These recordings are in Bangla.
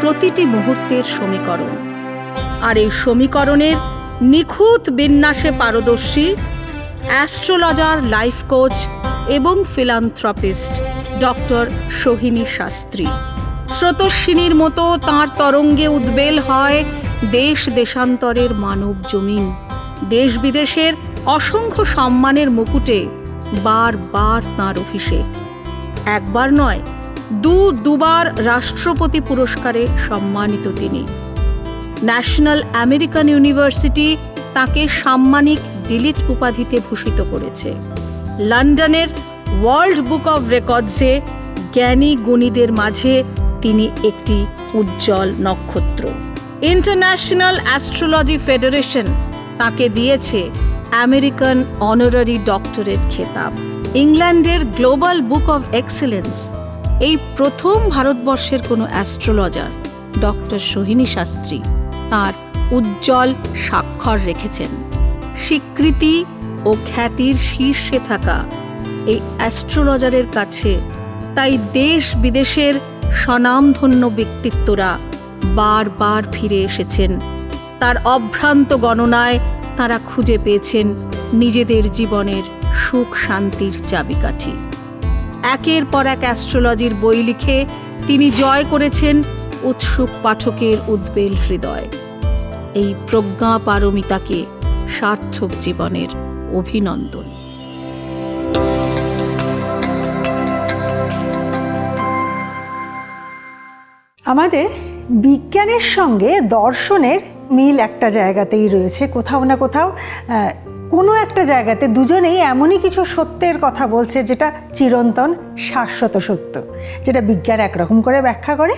প্রতিটি মুহূর্তের সমীকরণ। আর এই সমীকরণের নিখুঁত বিন্যাসে পারদর্শী অ্যাস্ট্রোলজার, লাইফ কোচ এবং ফিলান্থ্রপিস্ট ডক্টর সোহিনী শাস্ত্রী। স্রোতস্বিনীর মতো তাঁর তরঙ্গে উদ্বেল হয় দেশ দেশান্তরের মানব জমিন। দেশ বিদেশের অসংখ্য সম্মানের মুকুটে বারবার তাঁর অভিষেক। একবার নয় দু দুবার রাষ্ট্রপতি পুরস্কারে সম্মানিত তিনি। ন্যাশনাল আমেরিকান ইউনিভার্সিটি তাকে সাম্মানিক ডিলিট উপাধিতে ভূষিত করেছে। লন্ডনের ওয়ার্ল্ড বুক অব রেকর্ডসে জ্ঞানী গুণীদের মাঝে তিনি একটি উজ্জ্বল নক্ষত্র। ইন্টারন্যাশনাল অ্যাস্ট্রোলজি ফেডারেশন তাকে দিয়েছে আমেরিকান অনারারি ডক্টরেট খেতাব। ইংল্যান্ডের গ্লোবাল বুক অব এক্সেলেন্স এই প্রথম ভারতবর্ষের কোনো অ্যাস্ট্রোলজার, ডক্টর সোহিনী শাস্ত্রী, তার উজ্জ্বল স্বাক্ষর রেখেছেন। স্বীকৃতি ও খ্যাতির শীর্ষে থাকা এই অ্যাস্ট্রোলজারের কাছে তাই দেশ বিদেশের স্বনামধন্য ব্যক্তিত্বরা বারবার ফিরে এসেছেন। তার অভ্রান্ত গণনায় তারা খুঁজে পেয়েছেন নিজেদের জীবনের সুখ শান্তির চাবিকাঠি। একের পর এক অ্যাস্ট্রোলজির বই লিখে তিনি জয় করেছেন উৎসুক পাঠকের উদ্বেল হৃদয়। এই প্রজ্ঞা পারমিতাকে সার্থক জীবনের অভিনন্দন। আমাদের বিজ্ঞানের সঙ্গে দর্শনের মিল একটা জায়গাতেই রয়েছে। কোথাও না কোথাও কোনো একটা জায়গাতে দুজনেই এমনই কিছু সত্যের কথা বলছে যেটা চিরন্তন শাশ্বত সত্য, যেটা বিজ্ঞান একরকম করে ব্যাখ্যা করে,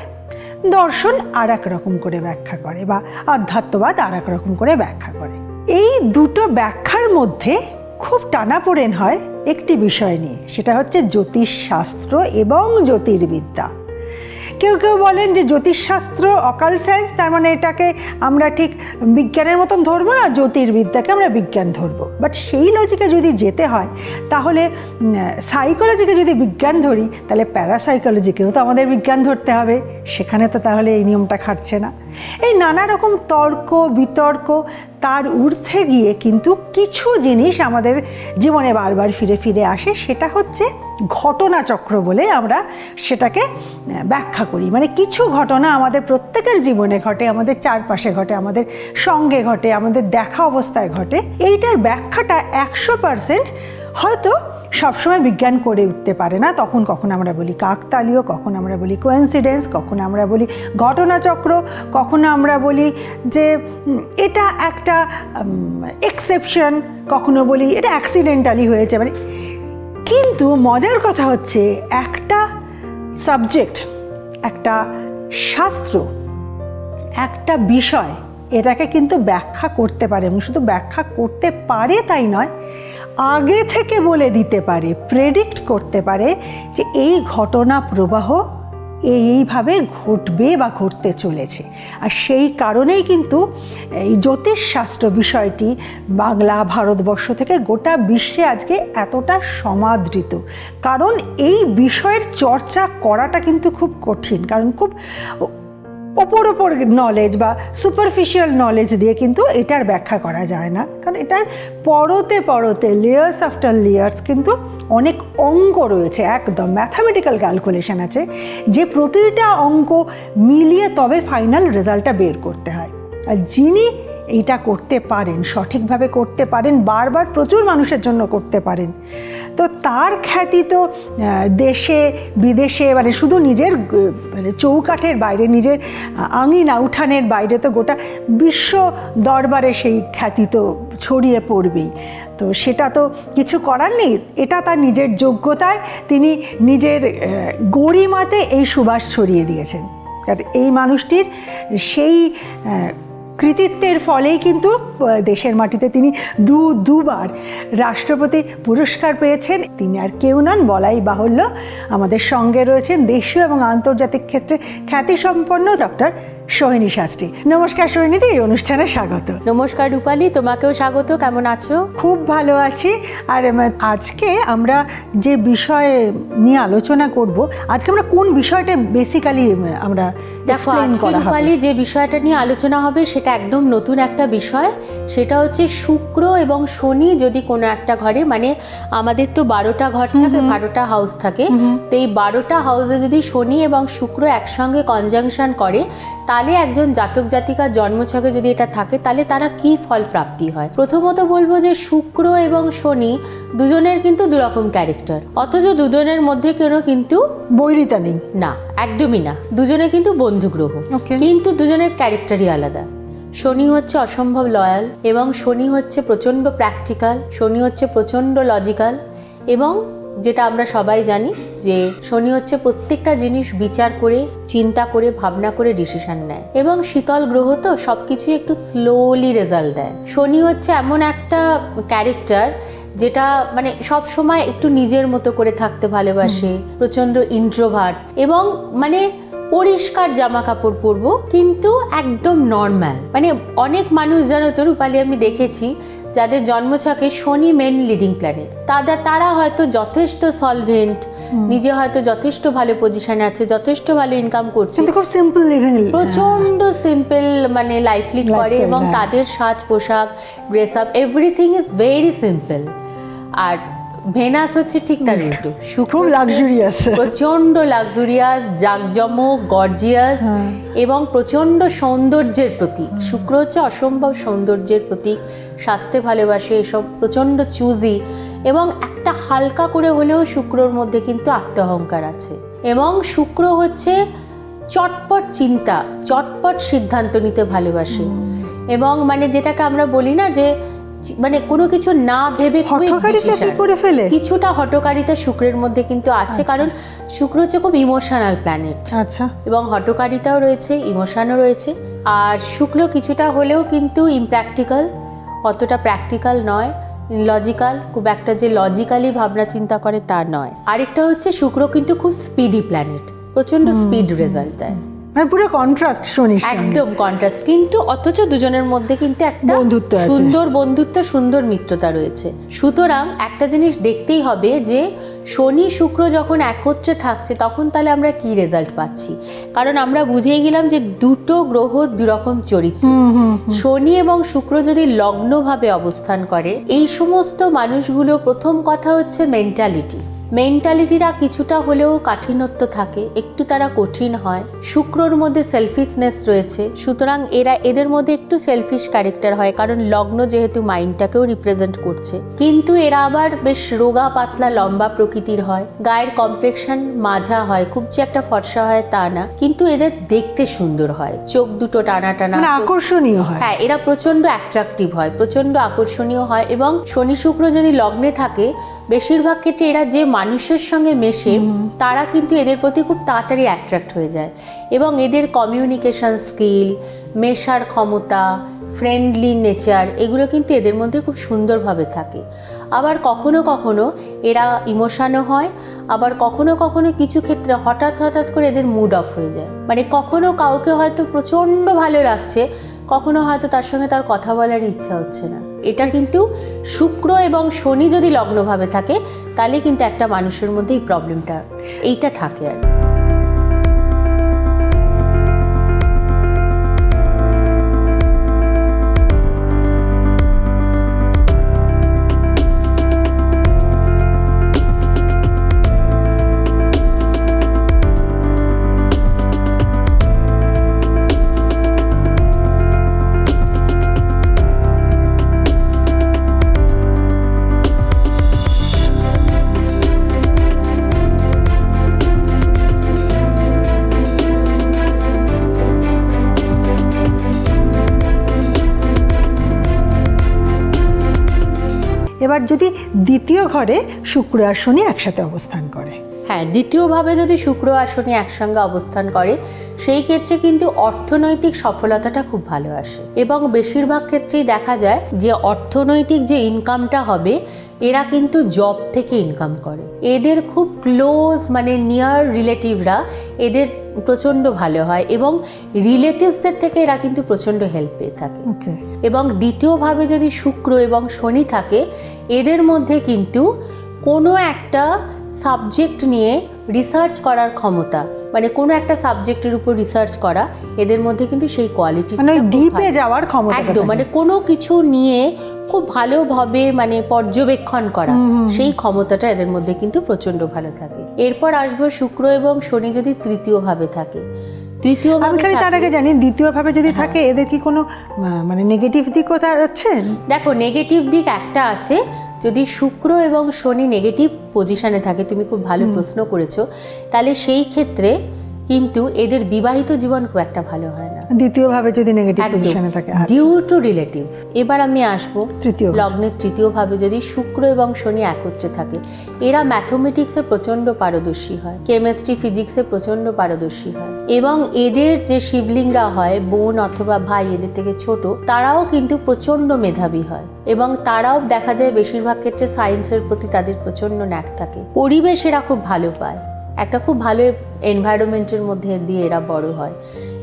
দর্শন আর এক রকম করে ব্যাখ্যা করে, বা আধ্যাত্মবাদ আর এক রকম করে ব্যাখ্যা করে। এই দুটো ব্যাখ্যার মধ্যে খুব টানাপোড়েন হয় একটি বিষয় নিয়ে, সেটা হচ্ছে জ্যোতিষশাস্ত্র এবং জ্যোতির্বিদ্যা। কেউ কেউ বলেন যে জ্যোতিষশাস্ত্র অকাল সায়েন্স তার মানে এটাকে আমরা ঠিক বিজ্ঞানের মতন ধরবো না, জ্যোতির্বিদ্যাকে আমরা বিজ্ঞান ধরবো। বাট সেই লজিকে যদি যেতে হয়, তাহলে সাইকোলজিকে যদি বিজ্ঞান ধরি, তাহলে প্যারাসাইকোলজিকেও তো আমাদের বিজ্ঞান ধরতে হবে। সেখানে তো তাহলে এই নিয়মটা খাটছে না। এই নানা রকম তর্ক, বিতর্ক, তার ঊর্ধ্বে গিয়ে কিন্তু কিছু জিনিস আমাদের জীবনে বারবার ফিরে ফিরে আসে, সেটা হচ্ছে ঘটনাচক্র বলে আমরা সেটাকে ব্যাখ্যা করি। মানে কিছু ঘটনা আমাদের প্রত্যেকের জীবনে ঘটে, আমাদের চারপাশে ঘটে, আমাদের সঙ্গে ঘটে, আমাদের দেখা অবস্থায় ঘটে। এইটার ব্যাখ্যাটা একশো পারসেন্ট হয়তো সবসময় বিজ্ঞান করে উঠতে পারে না। তখন কখন আমরা বলি কাকতালীয়, কখন আমরা বলি কোয়েন্সিডেন্স কখন আমরা বলি ঘটনাচক্র, কখনো আমরা বলি যে এটা একটা এক্সেপশন কখনো বলি এটা অ্যাক্সিডেন্টালি হয়েছে। মানে কিন্তু মজার কথা হচ্ছে একটা সাবজেক্ট একটা শাস্ত্র, একটা বিষয়, এটাকে কিন্তু ব্যাখ্যা করতে পারে এবং শুধু ব্যাখ্যা করতে পারে তাই নয় আগে থেকে বলে দিতে পারে প্রেডিক্ট করতে পারে যে এই ঘটনা প্রবাহ এই এইভাবে ঘটবে বা ঘটতে চলেছে। আর সেই কারণেই কিন্তু এই জ্যোতিষশাস্ত্র বিষয়টি বাংলা, ভারতবর্ষ থেকে গোটা বিশ্বে আজকে এতটা সমাদৃত। কারণ এই বিষয়ের চর্চা করাটা কিন্তু খুব কঠিন, কারণ খুব ওপর ওপর নলেজ বা সুপারফিশিয়াল নলেজ দিয়ে কিন্তু এটার ব্যাখ্যা করা যায় না। কারণ এটার পরতে পরতে লেয়ার্স আফটার লেয়ার্স কিন্তু অনেক অঙ্ক রয়েছে, একদম ম্যাথামেটিক্যাল ক্যালকুলেশন আছে, যে প্রতিটা অঙ্ক মিলিয়ে তবে ফাইনাল রেজাল্টটা বের করতে হয়। আর যিনি এইটা করতে পারেন, সঠিকভাবে করতে পারেন, বারবার প্রচুর মানুষের জন্য করতে পারেন তো তার খ্যাতি তো দেশে, বিদেশে মানে শুধু নিজের মানে চৌকাঠের বাইরে, নিজের আঙিনা উঠানের বাইরে তো গোটা বিশ্ব দরবারে সেই খ্যাতি তো ছড়িয়ে পড়বেই। তো সেটা তো কিছু করার নেই, এটা তার নিজের যোগ্যতায় তিনি নিজের গরিমাতে এই সুবাস ছড়িয়ে দিয়েছেন। আর এই মানুষটির সেই কৃতিত্বের ফলেই কিন্তু দেশের মাটিতে তিনি দু, দুবার রাষ্ট্রপতি পুরস্কার পেয়েছেন। তিনি আর কেউ নন, বলাই বাহুল্য। আমাদের সঙ্গে রয়েছেন দেশীয় এবং আন্তর্জাতিক ক্ষেত্রে খ্যাতিসম্পন্ন ডক্টর সোহিনী শাস্ত্রী। নমস্কার সোহিনীদি এই অনুষ্ঠানে স্বাগত। নমস্কার রূপালী তোমাকেও স্বাগত কেমন আছো? খুব ভালো আছি। আর আজকে আমরা যে বিষয় নিয়ে আলোচনা করব আজকে আমরা কোন বিষয়টা বেসিক্যালি আমরা দেখো আজকে রূপালী যে বিষয়টা নিয়ে আলোচনা হবে সেটা একদম নতুন একটা বিষয়। সেটা হচ্ছে শুক্র এবং শনি যদি কোনো একটা ঘরে মানে আমাদের তো বারোটা ঘর থাকে বারোটা হাউস থাকে। তো এই বারোটা হাউসে যদি শনি এবং শুক্র একসঙ্গে কনজাংশন করে তাহলে একজন জাতক জাতিকার জন্মছকে যদি এটা থাকে তাহলে তারা কি ফল প্রাপ্তি হয়? প্রথমত বলব যে শুক্র এবং শনি দুজনের কিন্তু দুরকম ক্যারেক্টার অথচ দুজনের মধ্যে কেন কিন্তু বৈরিতা নেই। না একদমই না। দুজনে কিন্তু বন্ধু গ্রহ কিন্তু দুজনের ক্যারেক্টারই আলাদা। শনি হচ্ছে অসম্ভব লয়াল এবং শনি হচ্ছে প্রচণ্ড প্র্যাকটিক্যাল শনি হচ্ছে প্রচণ্ড লজিক্যাল এবং যেটা আমরা সবাই জানি যে শনি হচ্ছে প্রত্যেকটা জিনিস বিচার করে চিন্তা করে ভাবনা করে ডিসিশন নেয়। এবং শীতল গ্রহ তো সব কিছুই একটু স্লোলি রেজাল্ট দেয়। শনি হচ্ছে এমন একটা ক্যারেক্টার যেটা মানে সব সময় একটু নিজের মতো করে থাকতে ভালোবাসে প্রচণ্ড ইন্ট্রোভার্ট এবং মানে পরিষ্কার জামা কাপড় পরবো কিন্তু একদম নর্মাল মানে অনেক মানুষ জানো তো রূপালি আমি দেখেছি যাদের জন্ম জন্মছকে শনি মেন লিডিং প্ল্যানেট তাদের তারা হয়তো যথেষ্ট সলভেন্ট নিজে হয়তো যথেষ্ট ভালো পজিশনে আছে যথেষ্ট ভালো ইনকাম করছে। খুব সিম্পল লিভিং প্রচণ্ড সিম্পল মানে লাইফ লিড করে এবং হ্যাঁ। তাদের সাজ পোশাক dress up everything is very simple R Venus হচ্ছে ঠিক তার উল্টো। শুক্র luxurious। প্রচণ্ড লাক্সুরিয়াস জাকজমক গর্জিয়াস। এবং প্রচণ্ড সৌন্দর্যের প্রতীক। শুক্র হচ্ছে অসম্ভব সৌন্দর্যের প্রতীক। স্বাস্থ্যে ভালোবাসে এসব প্রচণ্ড চুজি এবং একটা হালকা করে হলেও শুক্রর মধ্যে কিন্তু আত্মহংকার আছে। এবং শুক্র হচ্ছে চটপট চিন্তা চটপট সিদ্ধান্ত নিতে ভালোবাসে। এবং মানে যেটাকে আমরা বলি না যে মানে কোনো কিছু না ভেবে। করে ফেলে? কিছুটা হটকারিতা শুক্রের মধ্যে কিন্তু আছে কারণ শুক্র হচ্ছে খুব ইমোশনাল প্ল্যানেট আচ্ছা। এবং হটকারিতাও রয়েছে ইমোশনও রয়েছে। আর শুক্র কিছুটা হলেও কিন্তু ইমপ্র্যাকটিক্যাল অতটা প্র্যাকটিক্যাল নয় লজিক্যাল খুব একটা যে লজিক্যালি ভাবনা চিন্তা করে তা নয়। আরেকটা হচ্ছে শুক্র কিন্তু খুব স্পিডি প্ল্যানেট প্রচণ্ড স্পিড রেজাল্ট দেয়। আর পুরো কন্ট্রাস্ট শুনিস একদম কন্ট্রাস্ট কিন্তু অথচ দুজনের মধ্যে কিন্তু একটা বন্ধুত্ব সুন্দর বন্ধুত্ব সুন্দর মিত্রতা রয়েছে। সুতরাং একটা জিনিস দেখতেই হবে যে শনি শুক্র যখন একত্রে থাকছে তখন তাহলে আমরা কি রেজাল্ট পাচ্ছি? কারণ আমরা বুঝেই গেলাম যে দুটো গ্রহ দুরকম চরিত্র। শনি এবং শুক্র যদি লগ্নভাবে অবস্থান করে এই সমস্ত মানুষগুলো প্রথম কথা হচ্ছে মেন্টালিটি মেন্টালিটিরা কিছুটা হলেও কাঠিনত্ব থাকে একটু তারা কঠিন হয়। শুক্রর মধ্যে সেলফিশনেস রয়েছে সুতরাং এরা এদের মধ্যে একটু সেলফিশ ক্যারেক্টার হয় কারণ লগ্ন যেহেতু মাইন্ডটাকেও রিপ্রেজেন্ট করছে। কিন্তু এরা আবার বেশ রোগা পাতলা লম্বা প্রকৃতির হয়। গায়ের কমপ্লেকশন মাঝা হয় খুব যে একটা ফর্সা হয় তা না কিন্তু এদের দেখতে সুন্দর হয়। চোখ দুটো টানা টানা মানে আকর্ষণীয় হয়। হ্যাঁ এরা প্রচণ্ড অ্যাট্রাকটিভ হয় প্রচণ্ড আকর্ষণীয় হয় এবং শনি শুক্র যদি লগ্নে থাকে বেশিরভাগ ক্ষেত্রে এরা যে মানুষের সঙ্গে মেশে তারা কিন্তু এদের প্রতি খুব তাড়াতাড়ি অ্যাট্রাক্ট হয়ে যায়। এবং এদের কমিউনিকেশন স্কিল মেশার ক্ষমতা ফ্রেন্ডলি নেচার এগুলো কিন্তু এদের মধ্যে খুব সুন্দরভাবে থাকে। আবার কখনো কখনো এরা ইমোশানও হয় আবার কখনো কখনো কিছু ক্ষেত্রে হঠাৎ হঠাৎ করে এদের মুড অফ হয়ে যায়। মানে কখনো কাউকে হয়তো প্রচণ্ড ভালো লাগছে কখনো হয়তো তার সঙ্গে তার কথা বলার ইচ্ছা হচ্ছে না। এটা কিন্তু শুক্র এবং শনি যদি লগ্নভাবে থাকে, তাহলে কিন্তু একটা মানুষের মধ্যে এই প্রবলেমটা এইটা থাকে আর দ্বিতীয় ঘরে শুক্র আর শনি একসাথে অবস্থান করে। হ্যাঁ দ্বিতীয়ভাবে যদি শুক্র আর শনি একসঙ্গে অবস্থান করে সেই ক্ষেত্রে কিন্তু অর্থনৈতিক সফলতাটা খুব ভালো আসে। এবং বেশিরভাগ ক্ষেত্রেই দেখা যায় যে অর্থনৈতিক যে ইনকামটা হবে এরা কিন্তু জব থেকে ইনকাম করে। এদের খুব ক্লোজ মানে নিয়ার রিলেটিভরা এদের প্রচণ্ড ভালো হয় এবং রিলেটিভসদের থেকে এরা কিন্তু প্রচণ্ড হেল্প পেয়ে থাকে। এবং দ্বিতীয়ভাবে যদি শুক্র এবং শনি থাকে এদের মধ্যে কিন্তু কোনো একটা সাবজেক্ট নিয়ে রিসার্চ করার ক্ষমতা। মানে কোনো একটা সাবজেক্টের উপর রিসার্চ করা এদের মধ্যে কিন্তু সেই কোয়ালিটি মানে ডিপে যাওয়ার ক্ষমতা একদম মানে কোনো কিছু নিয়ে খুব ভালোভাবে মানে পর্যবেক্ষণ করা সেই ক্ষমতাটা এদের মধ্যে কিন্তু প্রচণ্ড ভালো থাকে। এরপর আসব শুক্র এবং শনি যদি তৃতীয়ভাবে থাকে। তৃতীয় আমি খালি তার আগে জানি দ্বিতীয়ভাবে যদি থাকে এদের কি কোনো মানে নেগেটিভ দিকও তা আছে? দেখো নেগেটিভ দিক একটা আছে যদি শুক্র এবং শনি নেগেটিভ পজিশানে থাকে তুমি খুব ভালো প্রশ্ন করেছ তাহলে সেই ক্ষেত্রে কিন্তু এদের বিবাহিত জীবন খুব একটা ভালো হয় না। দ্বিতীয়ভাবে যদি নেগেটিভ পজিশনে থাকে। ডিউ টু রিলেটিভ এবার আমি আসব তৃতীয়। লগ্নের তৃতীয় ভাবে যদি শুক্র এবং শনি একত্রে থাকে এরা ম্যাথমেটিক্সে প্রচণ্ড পারদর্শী হয় কেমিস্ট্রি ফিজিক্সে প্রচণ্ড পারদর্শী হয়। এবং এদের যে শিবলিঙ্গরা হয় বোন অথবা ভাই এদের থেকে ছোট তারাও কিন্তু প্রচণ্ড মেধাবী হয়। এবং তারাও দেখা যায় বেশিরভাগ ক্ষেত্রে সায়েন্সের প্রতি তাদের প্রচণ্ড ন্যাক থাকে। পরিবেশ এরা খুব ভালো পায়। একটা খুব ভালো এনভায়রনমেন্টের মধ্যে দিয়ে এরা বড় হয়।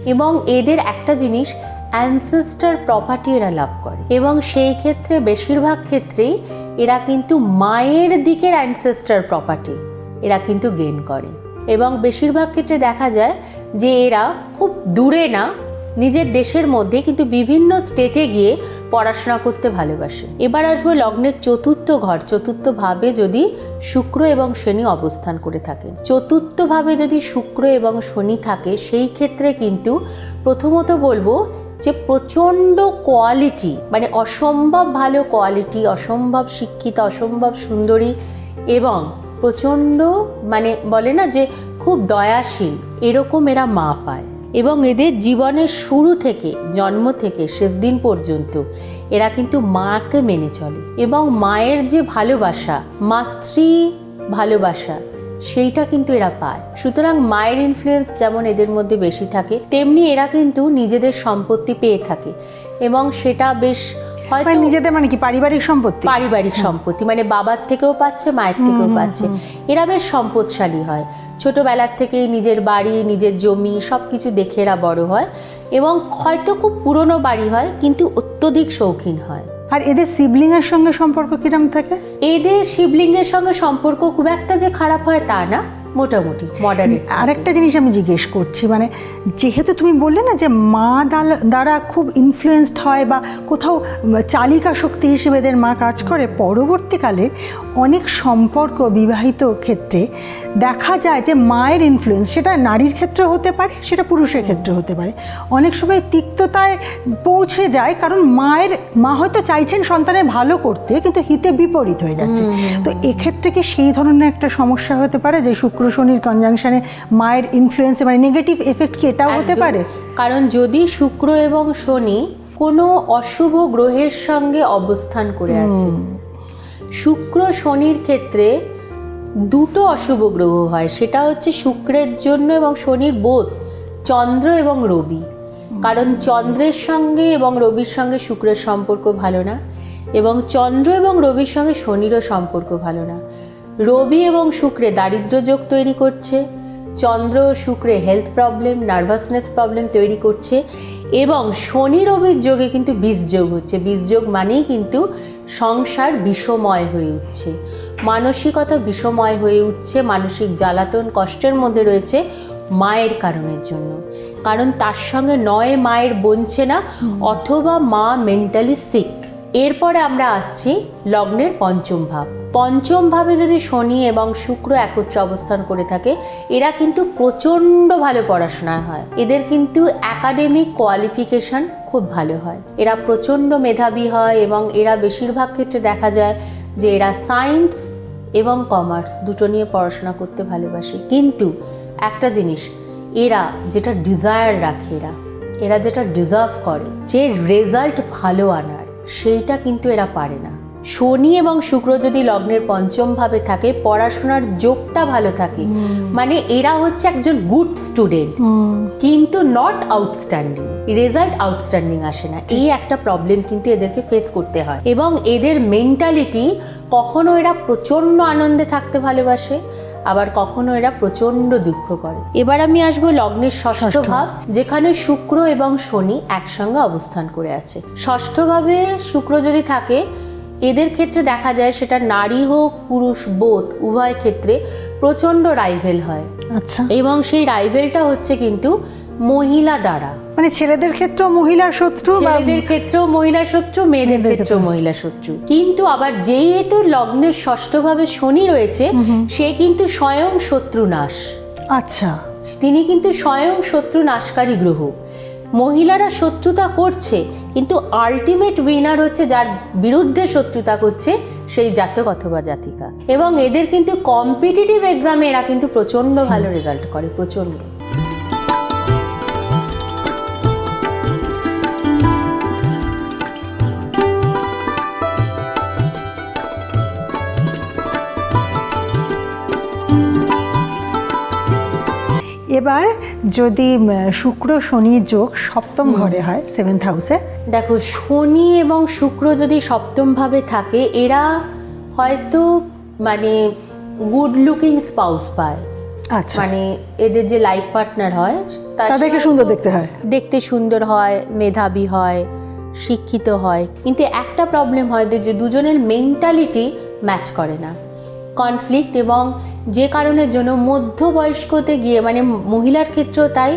এবং এদের একটা জিনিস অ্যানসেস্টার প্রপার্টি এরা লাভ করে। এবং সেই ক্ষেত্রে বেশিরভাগ ক্ষেত্রেই এরা কিন্তু মায়ের দিকের অ্যানসেস্টার প্রপার্টি এরা কিন্তু গেন করে। এবং বেশিরভাগ ক্ষেত্রে দেখা যায় যে এরা খুব দূরে না, নিজের দেশের মধ্যে কিন্তু বিভিন্ন স্টেটে গিয়ে পড়াশোনা করতে ভালোবাসে। এবার আসব লগ্নের চতুর্থ ঘর। চতুর্থ ভাবে যদি শুক্র এবং শনি অবস্থান করে থাকেন। চতুর্থ ভাবে যদি শুক্র এবং শনি থাকে, সেই ক্ষেত্রে কিন্তু প্রথমত বলব যে প্রচণ্ড কোয়ালিটি মানে অসম্ভব ভালো কোয়ালিটি অসম্ভব শিক্ষিত, অসম্ভব সুন্দরী এবং প্রচণ্ড মানে বলে না যে খুব দয়াশীল, এরকম এরা মা পায়। এবং এদের জীবনের শুরু থেকে জন্ম থেকে শেষ দিন পর্যন্ত এরা কিন্তু মাকে মেনে চলে। এবং মায়ের যে ভালোবাসা মাতৃ ভালোবাসা সেইটা কিন্তু এরা পায়। সুতরাং মায়ের ইনফ্লুয়েন্স যেমন এদের মধ্যে বেশি থাকে তেমনি এরা কিন্তু নিজেদের সম্পত্তি পেয়ে থাকে। এবং সেটা বেশ মানে হয়তো নিজেদের মানে কি পারিবারিক সম্পত্তি? পারিবারিক সম্পত্তি মানে বাবার থেকেও পাচ্ছে মায়ের থেকেও পাচ্ছে। এরা বেশ সম্পদশালী হয়। ছোটবেলার থেকেই নিজের বাড়ি নিজের জমি সব কিছু দেখে এরা বড় হয় এবং হয়তো খুব পুরনো বাড়ি হয় কিন্তু অত্যধিক শৌখিন হয়। আর এদের সিবলিং এর সঙ্গে সম্পর্ক কিরম থাকে? এদের শিবলিঙ্গের সঙ্গে সম্পর্ক খুব একটা যে খারাপ হয় তা না মোটামুটি মডারেট আরেকটা জিনিস আমি জিজ্ঞেস করছি মানে যেহেতু তুমি বললে না যে মা দ্বারা খুব ইনফ্লুয়েসড হয় বা কোথাও চালিকা শক্তি হিসেবে এদের মা কাজ করে পরবর্তীকালে অনেক সম্পর্ক বিবাহিত ক্ষেত্রে দেখা যায় যে মায়ের ইনফ্লুয়েন্স সেটা নারীর ক্ষেত্রে হতে পারে সেটা পুরুষের ক্ষেত্রে হতে পারে। অনেক সময় তিক্ততায় পৌঁছে যায় কারণ মায়ের মা হয়তো চাইছেন সন্তানের ভালো করতে কিন্তু হিতে বিপরীত হয়ে যাচ্ছে। তো এক্ষেত্রে কি সেই ধরনের একটা সমস্যা হতে পারে যে শুক্র শনির কনজাংশনে মায়ের ইনফ্লুয়েন্সে মানে নেগেটিভ এফেক্ট কি এটাও হতে পারে? কারণ যদি শুক্র এবং শনি কোনো অশুভ গ্রহের সঙ্গে অবস্থান করে আছে শুক্র শনির ক্ষেত্রে দুটো অশুভ গ্রহ হয়। সেটা হচ্ছে শুক্রের জন্য এবং শনির বোধ, চন্দ্র এবং রবি। কারণ চন্দ্রের সঙ্গে এবং রবির সঙ্গে শুক্রের সম্পর্ক ভালো না এবং চন্দ্র এবং রবির সঙ্গে শনিরও সম্পর্ক ভালো না। রবি এবং শুক্রে দারিদ্র্য যোগ তৈরি করছে, চন্দ্র ও শুক্রে হেলথ প্রবলেম নার্ভাসনেস প্রবলেম তৈরি করছে এবং শনি রবির যোগে কিন্তু বীজযোগ হচ্ছে। বীজযোগ মানেই কিন্তু সংসার বিষময় হয়ে উঠছে। মানসিকতা বিষময় হয়ে উঠছে মানসিক জ্বালাতন কষ্টের মধ্যে রয়েছে মায়ের কারণের জন্য। কারণ তার সঙ্গে নয় মায়ের বনছে না অথবা মা মেন্টালি সিক এরপরে আমরা আসছি লগ্নের পঞ্চম ভাব। পঞ্চম ভাবে যদি শনি এবং শুক্র একত্রে অবস্থান করে থাকে, এরা কিন্তু প্রচণ্ড ভালো পড়াশোনায় হয়। এদের কিন্তু একাডেমিক কোয়ালিফিকেশন খুব ভালো হয়। এরা প্রচণ্ড মেধাবী হয় এবং এরা বেশিরভাগ ক্ষেত্রে দেখা যায় যে এরা সায়েন্স এবং কমার্স দুটো নিয়ে পড়াশোনা করতে ভালোবাসে। কিন্তু একটা জিনিস, এরা যেটা ডিজায়ার রাখে এরা এরা যেটা ডিজার্ভ করে, যে রেজাল্ট ভালো আনার সেইটা কিন্তু এরা পারে না। শনি এবং শুক্র যদি লগ্নের পঞ্চম ভাবে থাকে পড়াশোনার যোগটা ভালো থাকে। মানে এরা হচ্ছে একজন গুড স্টুডেন্ট কিন্তু নট আউটস্ট্যান্ডিং রেজাল্ট আউটস্ট্যান্ডিং আসে না। এই একটা প্রবলেম কিন্তু এদেরকে ফেস করতে হয়। এবং এদের মেন্টালিটি কখনো এরা প্রচণ্ড আনন্দে থাকতে ভালোবাসে আবার কখনো এরা প্রচণ্ড দুঃখ করে। এবার আমি আসব লগ্নের ষষ্ঠ ষষ্ঠ। ভাব যেখানে শুক্র এবং শনি একসঙ্গে অবস্থান করে আছে। ষষ্ঠভাবে শুক্র যদি থাকে এদের ক্ষেত্রে দেখা যায় সেটা নারী হোক পুরুষ বোধ উভয় ক্ষেত্রে প্রচণ্ড রাইভেল হয়। আচ্ছা। এবং সেই রাইভেলটা হচ্ছে কিন্তু মহিলা দ্বারা। মানে ছেলেদের ক্ষেত্রেও মহিলা শত্রু ছেলেদের ক্ষেত্রেও মহিলা শত্রু মেয়েদের মেয়েদের ক্ষেত্রেও মহিলা শত্রু। কিন্তু আবার যেহেতু লগ্নের ষষ্ঠভাবে শনি রয়েছে সে কিন্তু স্বয়ং শত্রু নাশ। আচ্ছা। তিনি কিন্তু স্বয়ং শত্রু নাশকারী গ্রহ। মহিলারা শত্রুতা করছে কিন্তু আলটিমেট উইনার হচ্ছে যার বিরুদ্ধে শত্রুতা করছে সেই জাতক অথবা জাতিকা। এবং এদের কিন্তু কম্পিটিটিভ এক্সামে এরা কিন্তু প্রচণ্ড ভালো রেজাল্ট করে প্রচণ্ড। এবার যদি শুক্র শনি যোগ সপ্তম ঘরে হয় সেভেন্থ হাউসে দেখো শনি এবং শুক্র যদি সপ্তমভাবে থাকে এরা হয়তো মানে গুড লুকিং স্পাউস পায়। আচ্ছা। মানে এদের যে লাইফ পার্টনার হয় তাদেরকে সুন্দর দেখতে হয়। দেখতে সুন্দর হয় মেধাবী হয় শিক্ষিত হয়। কিন্তু একটা প্রবলেম হয় যে দুজনের মেন্টালিটি ম্যাচ করে না। কনফ্লিক্ট এবং যে কারণের জন্য মধ্যবয়স্কতে গিয়ে মানে মহিলার ক্ষেত্রেও তাই,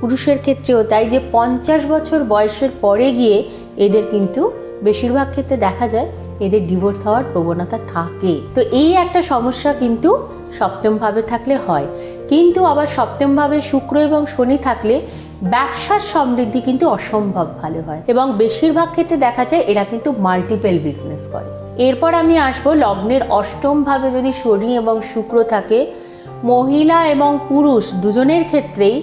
পুরুষের ক্ষেত্রেও তাই যে পঞ্চাশ বছর বয়সের পরে গিয়ে এদের কিন্তু বেশিরভাগ ক্ষেত্রে দেখা যায় এদের ডিভোর্স হওয়ার প্রবণতা থাকে। তো এই একটা সমস্যা কিন্তু সপ্তমভাবে থাকলে হয়। কিন্তু আবার সপ্তমভাবে শুক্র এবং শনি থাকলে ব্যবসার সমৃদ্ধি কিন্তু অসম্ভব ভালো হয় এবং বেশিরভাগ ক্ষেত্রে দেখা যায় এরা কিন্তু মাল্টিপল বিজনেস করে। এরপর আমি আসব লগ্নের অষ্টম ভাবে যদি শনি এবং শুক্র থাকে মহিলা এবং পুরুষ দুজনের ক্ষেত্রেই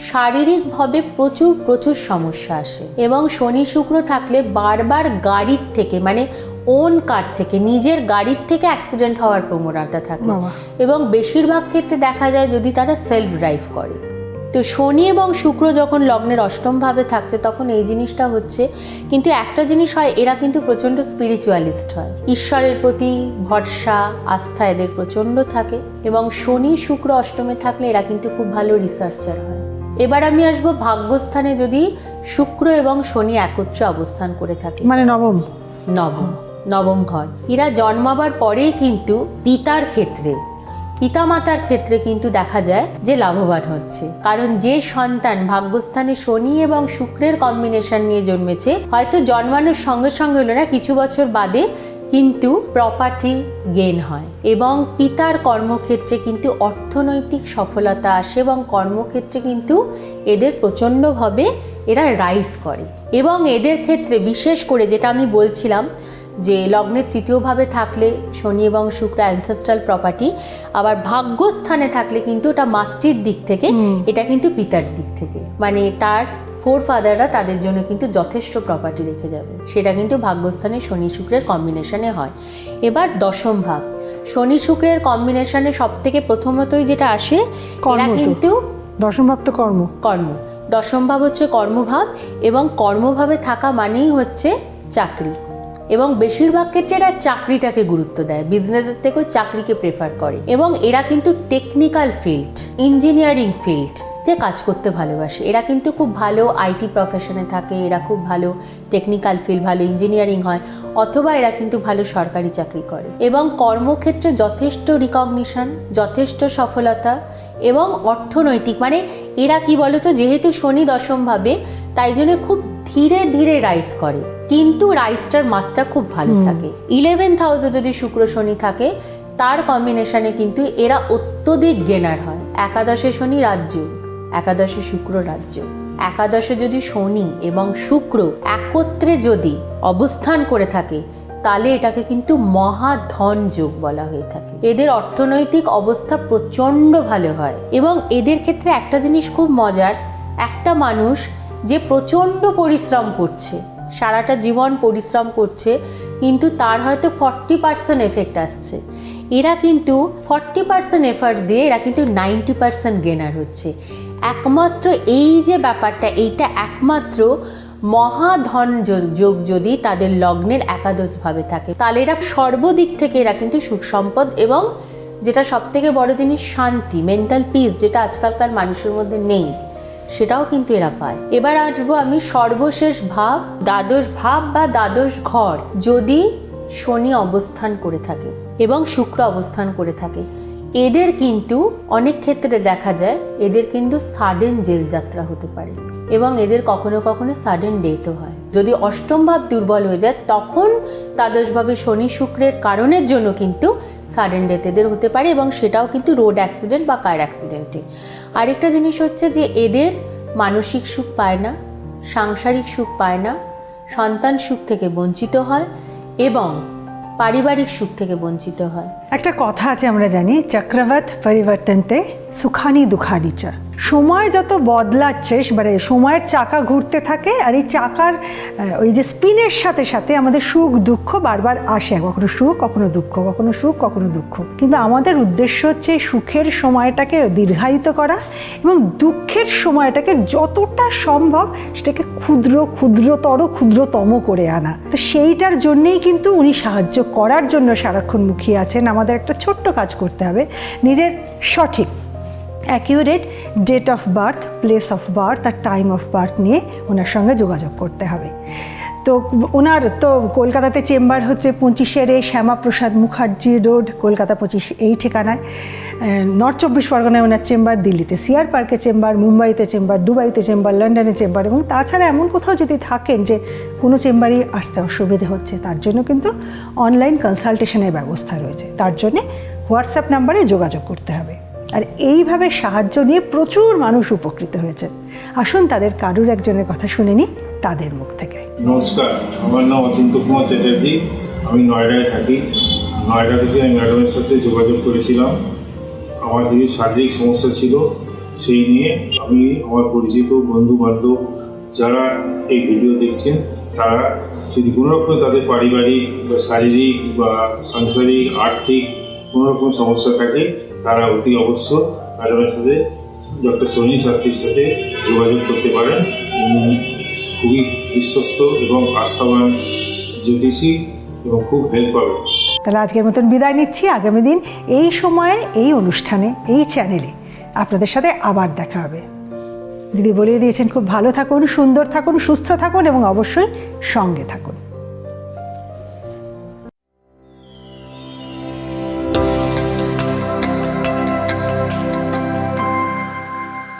শারীরিকভাবে প্রচুর প্রচুর সমস্যা আসে এবং শনি শুক্র থাকলে বারবার গাড়ির থেকে মানে ওন কার থেকে নিজের গাড়ির থেকে অ্যাক্সিডেন্ট হওয়ার প্রবণতা থাকে এবং বেশিরভাগ ক্ষেত্রে দেখা যায় যদি তারা সেলফ ড্রাইভ করে। তো শনি এবং শুক্র যখন লগ্নের অষ্টম ভাবে থাকছে তখন এই জিনিসটা হচ্ছে কিন্তু একটা জিনিস হয় এরা কিন্তু প্রচণ্ড স্পিরিচুয়ালিস্ট হয়। ঈশ্বরের প্রতি ভরসা আস্থা এদের প্রচণ্ড থাকে এবং শনি শুক্র অষ্টমে থাকলে এরা কিন্তু খুব ভালো রিসার্চার হয়। এবার আমি আসব ভাগ্যস্থানে যদি শুক্র এবং শনি একত্রে অবস্থান করে থাকে। মানে নবম। নবম নবম ঘর। এরা জন্মাবার পরেই কিন্তু পিতার ক্ষেত্রে পিতামাতার ক্ষেত্রে কিন্তু দেখা যায় যে লাভবান হচ্ছে। কারণ যে সন্তান ভাগ্যস্থানে শনি এবং শুক্রের কম্বিনেশন নিয়ে জন্মেছে, হয়তো জন্মানোর সঙ্গে সঙ্গে হলো না, কিছু বছর বাদে কিন্তু প্রপার্টি গেন হয় এবং পিতার কর্মক্ষেত্রে কিন্তু অর্থনৈতিক সফলতা আসে এবং কর্মক্ষেত্রে কিন্তু এদের প্রচণ্ডভাবে এরা রাইজ করে। এবং এদের ক্ষেত্রে বিশেষ করে যেটা আমি বলছিলাম যে লগ্নের তৃতীয়ভাবে থাকলে শনি এবং শুক্র অ্যানসেস্ট্রাল প্রপার্টি আবার ভাগ্যস্থানে থাকলে কিন্তু ওটা মাতৃর দিক থেকে এটা কিন্তু পিতার দিক থেকে। মানে তার ফোর ফাদাররা তাদের জন্য কিন্তু যথেষ্ট প্রপার্টি রেখে যাবে। সেটা কিন্তু ভাগ্যস্থানে শনি শুক্রের কম্বিনেশনে হয়। এবার দশম ভাব। শনি শুক্রের কম্বিনেশনে সব থেকে প্রথমতই যেটা আসে এরা কিন্তু দশম ভাব তো কর্ম। কর্ম। দশম ভাব হচ্ছে কর্মভাব এবং কর্মভাবে থাকা মানেই হচ্ছে চাকরি। এবং বেশিরভাগ ক্ষেত্রে এরা চাকরিটাকে গুরুত্ব দেয় বিজনেসের থেকেও চাকরিকে প্রেফার করে। এবং এরা কিন্তু টেকনিক্যাল ফিল্ড ইঞ্জিনিয়ারিং ফিল্ড তে কাজ করতে ভালোবাসে। এরা কিন্তু খুব ভালো আইটি প্রফেশনে থাকে, এরা খুব ভালো টেকনিক্যাল ফিল্ড ভালো ইঞ্জিনিয়ারিং হয়, অথবা এরা কিন্তু ভালো সরকারি চাকরি করে। এবং কর্মক্ষেত্রে যথেষ্ট রিকগনিশন যথেষ্ট সফলতা এবং অর্থনৈতিক মানে এরা কি বলতো, যেহেতু শনি দশমভাবে তাই জন্য খুব ধীরে ধীরে রাইস করে। কিন্তু রাইসটার মাত্রা খুব ভালো থাকে। ইলেভেন্থ হাউসে যদি শুক্র শনি থাকে তার কম্বিনেশনে কিন্তু এরা অত্যধিক গেনার হয়। একাদশে শনি রাজ্য একাদশে শুক্র রাজ্য। একাদশে যদি শনি এবং শুক্র একত্রে যদি অবস্থান করে থাকে তাহলে এটাকে কিন্তু মহাধন যোগ বলা হয়ে থাকে। এদের অর্থনৈতিক অবস্থা প্রচণ্ড ভালো হয় এবং এদের ক্ষেত্রে একটা জিনিস খুব মজার একটা মানুষ যে প্রচণ্ড পরিশ্রম করছে, সারাটা জীবন পরিশ্রম করছে, কিন্তু তার হয়তো ফর্টি পার্সেন্ট এফেক্ট আসছে। এরা কিন্তু ফর্টি পার্সেন্ট এফার্টস দিয়ে এরা কিন্তু নাইনটি পার্সেন্ট গেনার হচ্ছে। একমাত্র এই যে ব্যাপারটা, এইটা একমাত্র মহাধন যোগ- যদি তাদের লগ্নের একাদশভাবে থাকে, তাহলে এরা সর্বদিক থেকে এরা কিন্তু সুখ সম্পদ এবং যেটা সব থেকে বড় জিনিস, শান্তি মেন্টাল পিস যেটা আজকালকার মানুষের মধ্যে নেই। সেটাও কিন্তু এরা পায়। এবার আসব আমি সর্বশেষ ভাব, দ্বাদশ ভাব বা দ্বাদশ ঘর, যদি শনি অবস্থান করে থাকে এবং শুক্র অবস্থান করে থাকে। এদের কিন্তু অনেক ক্ষেত্রে দেখা যায়, এদের কিন্তু সাডেন জেল যাত্রা হতে পারে এবং এদের কখনো কখনো সাডেন ডেথও হয়। যদি অষ্টম ভাব দুর্বল হয়ে যায়, তখন দ্বাদশভাবে শনি শুক্রের কারণের জন্য কিন্তু সাডেন ডেথ এদের হতে পারে এবং সেটাও কিন্তু রোড অ্যাক্সিডেন্ট বা কার অ্যাক্সিডেন্টে আরেকটা জিনিস হচ্ছে যে এদের মানসিক সুখ পায় না, সাংসারিক সুখ পায় না, সন্তান সুখ থেকে বঞ্চিত হয় এবং পারিবারিক সুখ থেকে বঞ্চিত হয়। একটা কথা আছে আমরা জানি চক্রবত পরিবর্তনতে সুখানি দুখানি চা সময় যত বদলাচ্ছে মানে সময়ের চাকা ঘুরতে থাকে আর এই চাকার ওই যে স্পিনের সাথে সাথে আমাদের সুখ, দুঃখ বারবার আসে। কখনো সুখ, কখনো দুঃখ, কখনো সুখ, কখনো দুঃখ। কিন্তু আমাদের উদ্দেশ্য হচ্ছে সুখের সময়টাকে দীর্ঘায়িত করা এবং দুঃখের সময়টাকে যতটা সম্ভব সেটাকে ক্ষুদ্র, ক্ষুদ্রতর, ক্ষুদ্রতম করে আনা। তো সেইটার জন্যেই কিন্তু উনি সাহায্য করার জন্য সারাক্ষণ মুখিয়ে আছেন। আমাদের একটা ছোট্ট কাজ করতে হবে। নিজের সঠিক accurate date of birth, place of birth R time of birth নিয়ে ওনার সঙ্গে যোগাযোগ করতে হবে। তো ওনার তো কলকাতাতে চেম্বার হচ্ছে পঁচিশের এই শ্যামাপ্রসাদ মুখার্জি রোড, কলকাতা পঁচিশ এই ঠিকানায়। নর্থ চব্বিশ পরগনায় ওনার চেম্বার, দিল্লিতে সিআর পার্কে চেম্বার, মুম্বাইতে চেম্বার, দুবাইতে চেম্বার, লন্ডনে চেম্বার এবং তাছাড়া এমন কোথাও যদি থাকেন যে কোনো চেম্বারই আসতে অসুবিধে হচ্ছে, তার জন্য কিন্তু অনলাইন কনসালটেশনের ব্যবস্থা রয়েছে। তার জন্যে হোয়াটসঅ্যাপ নাম্বারে যোগাযোগ করতে হবে। আর এইভাবে সাহায্য নিয়ে প্রচুর মানুষ উপকৃত হয়েছে। আসুন তাদের কারুর একজনের কথা শুনে নিই তাদের মুখ থেকে। নমস্কার, আমার নাম অচিন্ত কুমার চ্যাটার্জি। আমি নয়ডায় থাকি। নয়ডা থেকে আমি ম্যাডামের সাথে যোগাযোগ করেছিলাম। আমার কিছু শারীরিক সমস্যা ছিল, সেই নিয়ে আমি আমার পরিচিত বন্ধু বান্ধব যারা এই ভিডিও দেখছেন, তারা যদি কোনো রকম তাদের পারিবারিক বা শারীরিক বা সাংসারিক, আর্থিক কোনো রকম সমস্যা থাকে তারা অতি অবশ্য ম্যাডামের সাথে ডক্টর সোনি শাস্ত্রীর সাথে যোগাযোগ করতে পারেন। খুবই বিশ্বস্ত এবং আস্থাবান জ্যোতিষী এবং খুব হেল্প পাবে তাহলে আজকের মতন বিদায় নিচ্ছি। আগামী দিন এই সময়ে, এই অনুষ্ঠানে, এই চ্যানেলে আপনাদের সাথে আবার দেখা হবে। দিদি বলে দিয়েছেন, খুব ভালো থাকুন, সুন্দর থাকুন, সুস্থ থাকুন এবং অবশ্যই সঙ্গে থাকুন।